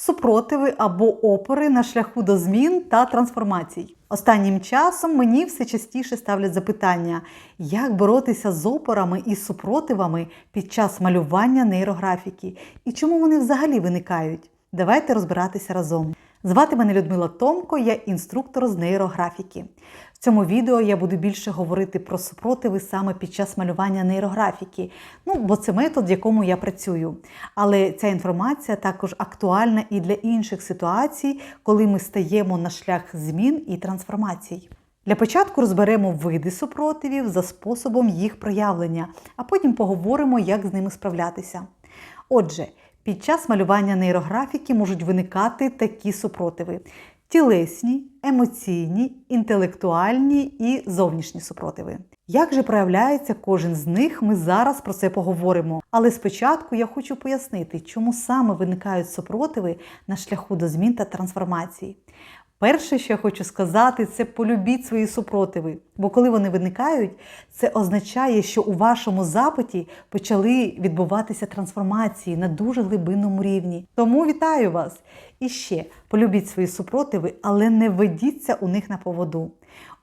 супротиви або опори на шляху до змін та трансформацій. Останнім часом мені все частіше ставлять запитання, як боротися з опорами і супротивами під час малювання нейрографіки і чому вони взагалі виникають. Давайте розбиратися разом. Звати мене Людмила Томко, я інструктор з нейрографіки. В цьому відео я буду більше говорити про супротиви саме під час малювання нейрографіки, ну бо це метод, в якому я працюю. Але ця інформація також актуальна і для інших ситуацій, коли ми стаємо на шлях змін і трансформацій. Для початку розберемо види супротивів за способом їх проявлення, а потім поговоримо, як з ними справлятися. Отже, під час малювання нейрографіки можуть виникати такі супротиви: тілесні, емоційні, інтелектуальні і зовнішні супротиви. Як же проявляється кожен з них, ми зараз про це поговоримо. Але спочатку я хочу пояснити, чому саме виникають супротиви на шляху до змін та трансформації. Перше, що я хочу сказати, це полюбіть свої супротиви. Бо коли вони виникають, це означає, що у вашому запиті почали відбуватися трансформації на дуже глибинному рівні. Тому вітаю вас! І ще полюбіть свої супротиви, але не ведіться у них на поводу.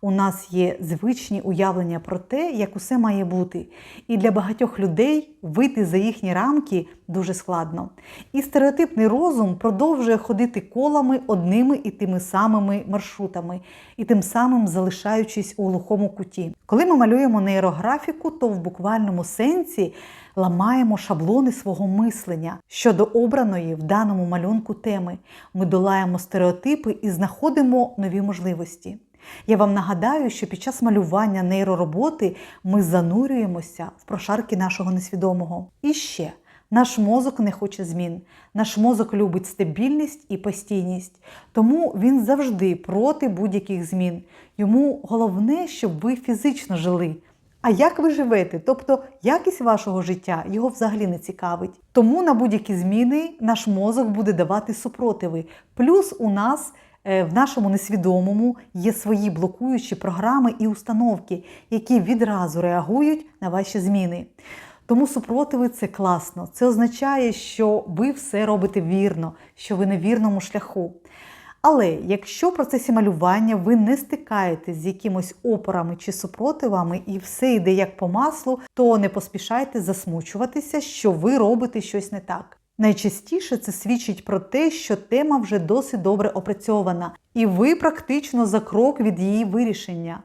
У нас є звичні уявлення про те, як усе має бути. І для багатьох людей вийти за їхні рамки дуже складно. І стереотипний розум продовжує ходити колами одними і тими самими маршрутами, і тим самим залишаючись у глухому куті. Коли ми малюємо нейрографіку, то в буквальному сенсі ламаємо шаблони свого мислення щодо обраної в даному малюнку теми. Ми долаємо стереотипи і знаходимо нові можливості. Я вам нагадаю, що під час малювання нейророботи ми занурюємося в прошарки нашого несвідомого. І ще наш мозок не хоче змін. Наш мозок любить стабільність і постійність, тому він завжди проти будь-яких змін. Йому головне, щоб ви фізично жили. А як ви живете? Тобто якість вашого життя його взагалі не цікавить. Тому на будь-які зміни наш мозок буде давати супротиви. Плюс у нас в нашому несвідомому є свої блокуючі програми і установки, які відразу реагують на ваші зміни. Тому супротиви це класно. Це означає, що ви все робите вірно, що ви на вірному шляху. Але якщо в процесі малювання ви не стикаєтесь з якимось опорами чи супротивами і все йде як по маслу, то не поспішайте засмучуватися, що ви робите щось не так. Найчастіше це свідчить про те, що тема вже досить добре опрацьована, і ви практично за крок від її вирішення.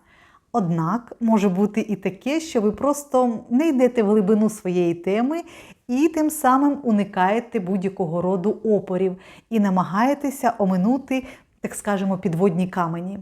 Однак може бути і таке, що ви просто не йдете в глибину своєї теми і тим самим уникаєте будь-якого роду опорів і намагаєтеся оминути, так скажемо, підводні камені.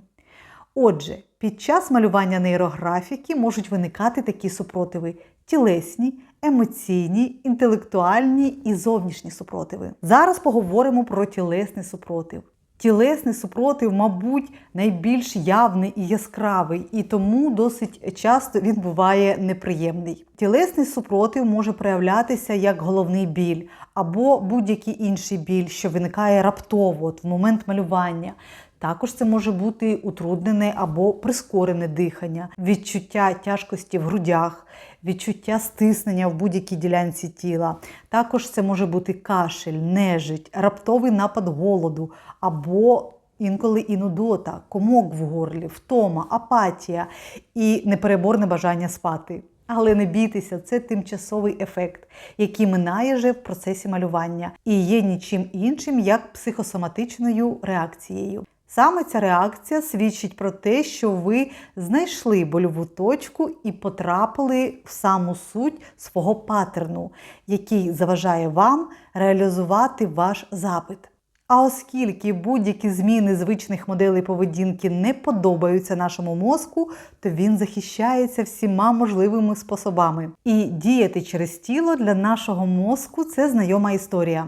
Отже, під час малювання нейрографіки можуть виникати такі супротиви: тілесні, емоційні, інтелектуальні і зовнішні супротиви. Зараз поговоримо про тілесний супротив. Тілесний супротив, мабуть, найбільш явний і яскравий, і тому досить часто він буває неприємний. Тілесний супротив може проявлятися як головний біль або будь-який інший біль, що виникає раптово от в момент малювання. Також це може бути утруднене або прискорене дихання, відчуття тяжкості в грудях, відчуття стиснення в будь-якій ділянці тіла. Також це може бути кашель, нежить, раптовий напад голоду або інколи і нудота, комок в горлі, втома, апатія і непереборне бажання спати. Але не бійтеся, це тимчасовий ефект, який минає вже в процесі малювання і є нічим іншим, як психосоматичною реакцією. Саме ця реакція свідчить про те, що ви знайшли больову точку і потрапили в саму суть свого паттерну, який заважає вам реалізувати ваш запит. А оскільки будь-які зміни звичних моделей поведінки не подобаються нашому мозку, то він захищається всіма можливими способами. І діяти через тіло для нашого мозку це знайома історія.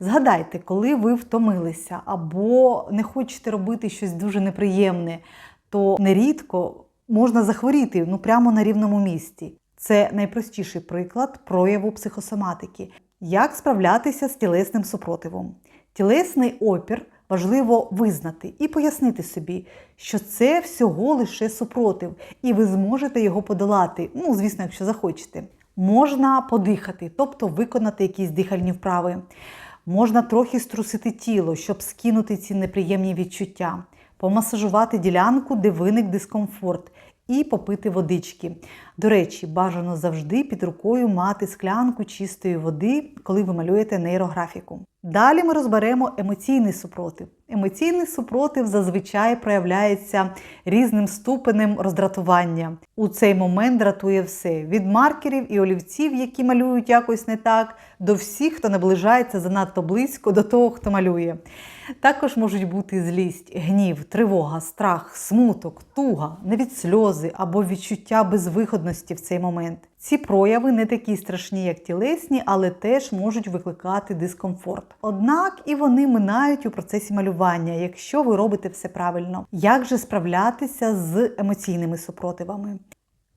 Згадайте, коли ви втомилися або не хочете робити щось дуже неприємне, то нерідко можна захворіти ну прямо на рівному місці. Це найпростіший приклад прояву психосоматики. Як справлятися з тілесним супротивом? Тілесний опір важливо визнати і пояснити собі, що це всього лише супротив, і ви зможете його подолати. Ну, звісно, якщо захочете. Можна подихати, тобто виконати якісь дихальні вправи. Можна трохи струсити тіло, щоб скинути ці неприємні відчуття, помасажувати ділянку, де виник дискомфорт, і попити водички. До речі, бажано завжди під рукою мати склянку чистої води, коли ви малюєте нейрографіку. Далі ми розберемо емоційний супротив. Емоційний супротив зазвичай проявляється різним ступенем роздратування. У цей момент дратує все: від маркерів і олівців, які малюють якось не так, до всіх, хто наближається занадто близько до того, хто малює. Також можуть бути злість, гнів, тривога, страх, смуток, туга, навіть сльози або відчуття безвиходності в цей момент. Ці прояви не такі страшні, як тілесні, але теж можуть викликати дискомфорт. Однак і вони минають у процесі малювання, якщо ви робите все правильно. Як же справлятися з емоційними супротивами?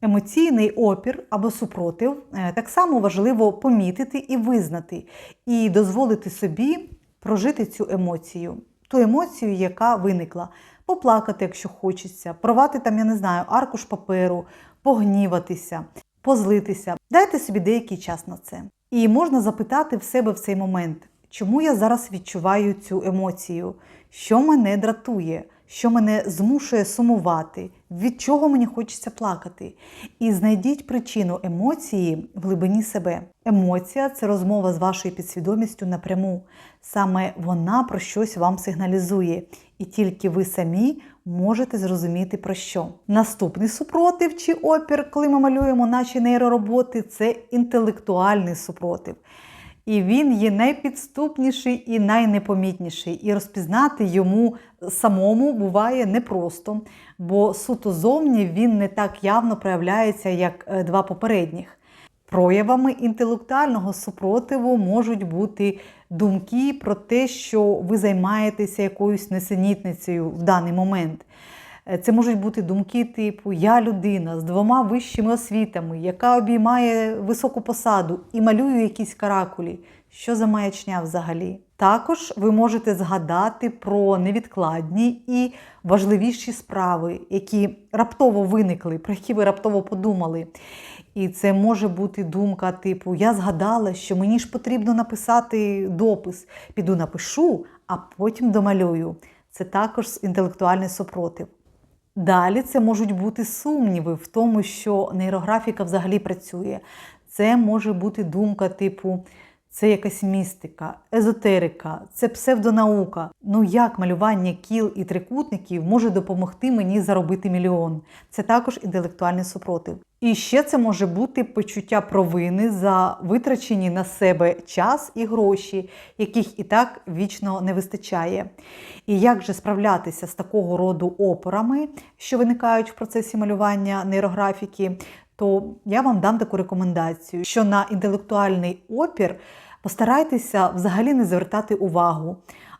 Емоційний опір або супротив е, так само важливо помітити і визнати, і дозволити собі прожити цю емоцію, ту емоцію, яка виникла. Поплакати, якщо хочеться, порвати там, я не знаю, аркуш паперу, погніватися, позлитися. Дайте собі деякий час на це. І можна запитати в себе в цей момент, чому я зараз відчуваю цю емоцію, що мене дратує, що мене змушує сумувати, від чого мені хочеться плакати. І знайдіть причину емоції в глибині себе. Емоція це розмова з вашою підсвідомістю напряму. Саме вона про щось вам сигналізує, і тільки ви самі можете зрозуміти про що. Наступний супротив чи опір, коли ми малюємо наші нейророботи, це інтелектуальний супротив. І він є найпідступніший і найнепомітніший. І розпізнати йому самому буває непросто, бо суто зовні він не так явно проявляється, як е, два попередніх. Проявами інтелектуального супротиву можуть бути думки про те, що ви займаєтеся якоюсь несенітницею в даний момент. Е, Це можуть бути думки типу Я людина з двома вищими освітами, яка обіймає високу посаду і малюю якісь каракулі. Що за маячня взагалі? Також ви можете згадати про невідкладні і важливіші справи, які раптово виникли, про які ви раптово подумали. І це може бути думка, типу, я згадала, що мені ж потрібно написати допис. Піду напишу, а потім домалюю. Це також інтелектуальний супротив. Далі це можуть бути сумніви в тому, що нейрографіка взагалі працює. Це може бути думка, типу, це якась містика, езотерика, це псевдонаука. Ну як малювання кіл і трикутників може допомогти мені заробити мільйон? Це також інтелектуальний супротив. І ще це може бути почуття провини за витрачені на себе час і гроші, яких і так вічно не вистачає. І як же справлятися з такого роду опорами, що виникають в процесі малювання нейрографіки, то я вам дам таку рекомендацію, що на інтелектуальний опір постарайтеся взагалі не звертати увагу.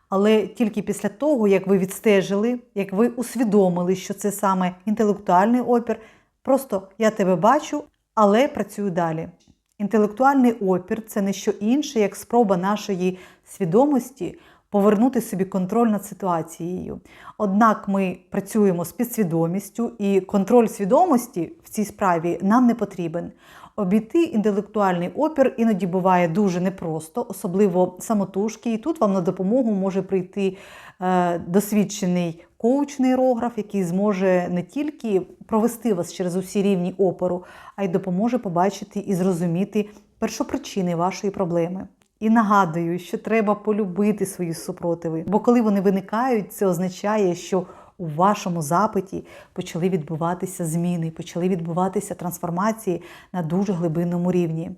Але тільки після того, як ви відстежили, як ви усвідомили, що це саме інтелектуальний опір, просто я тебе бачу, але працюю далі. Інтелектуальний опір це не що інше, як спроба нашої свідомості повернути собі контроль над ситуацією. Однак ми працюємо з підсвідомістю, і контроль свідомості в цій справі нам не потрібен. Обійти інтелектуальний опір іноді буває дуже непросто, особливо самотужки. І тут вам на допомогу може прийти е, досвідчений коуч-нейрограф, який зможе не тільки провести вас через усі рівні опору, а й допоможе побачити і зрозуміти першопричини вашої проблеми. І нагадую, що треба полюбити свої супротиви, бо коли вони виникають, це означає, що у вашому запиті почали відбуватися зміни, почали відбуватися трансформації на дуже глибинному рівні.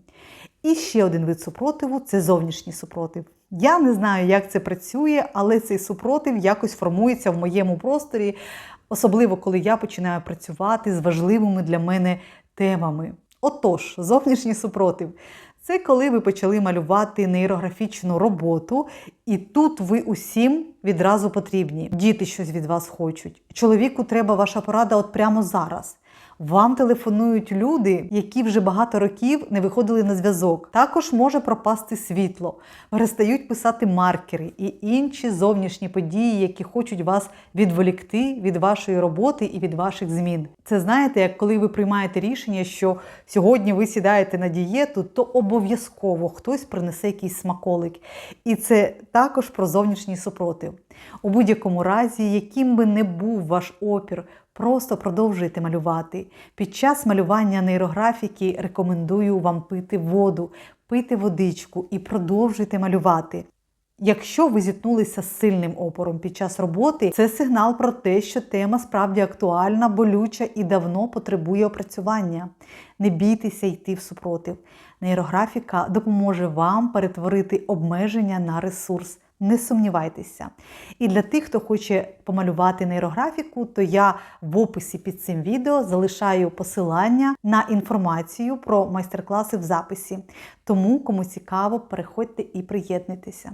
І ще один вид супротиву це зовнішній супротив. Я не знаю, як це працює, але цей супротив якось формується в моєму просторі, особливо коли я починаю працювати з важливими для мене темами. Отож, зовнішній супротив. Це коли ви почали малювати нейрографічну роботу, і тут ви усім відразу потрібні. Діти щось від вас хочуть. Чоловіку треба ваша порада от прямо зараз. Вам телефонують люди, які вже багато років не виходили на зв'язок. Також може пропасти світло, перестають писати маркери і інші зовнішні події, які хочуть вас відволікти від вашої роботи і від ваших змін. Це знаєте, як коли ви приймаєте рішення, що сьогодні ви сідаєте на дієту, то обов'язково хтось принесе якийсь смаколик. І це також про зовнішній супротив. У будь-якому разі, яким би не був ваш опір, просто продовжуйте малювати. Під час малювання нейрографіки рекомендую вам пити воду, пити водичку і продовжуйте малювати. Якщо ви зіткнулися з сильним опором під час роботи, це сигнал про те, що тема справді актуальна, болюча і давно потребує опрацювання. Не бійтеся йти в супротив. Нейрографіка допоможе вам перетворити обмеження на ресурс. Не сумнівайтеся. І для тих, хто хоче помалювати нейрографіку, то я в описі під цим відео залишаю посилання на інформацію про майстер-класи в записі. Тому, кому цікаво, переходьте і приєднуйтеся.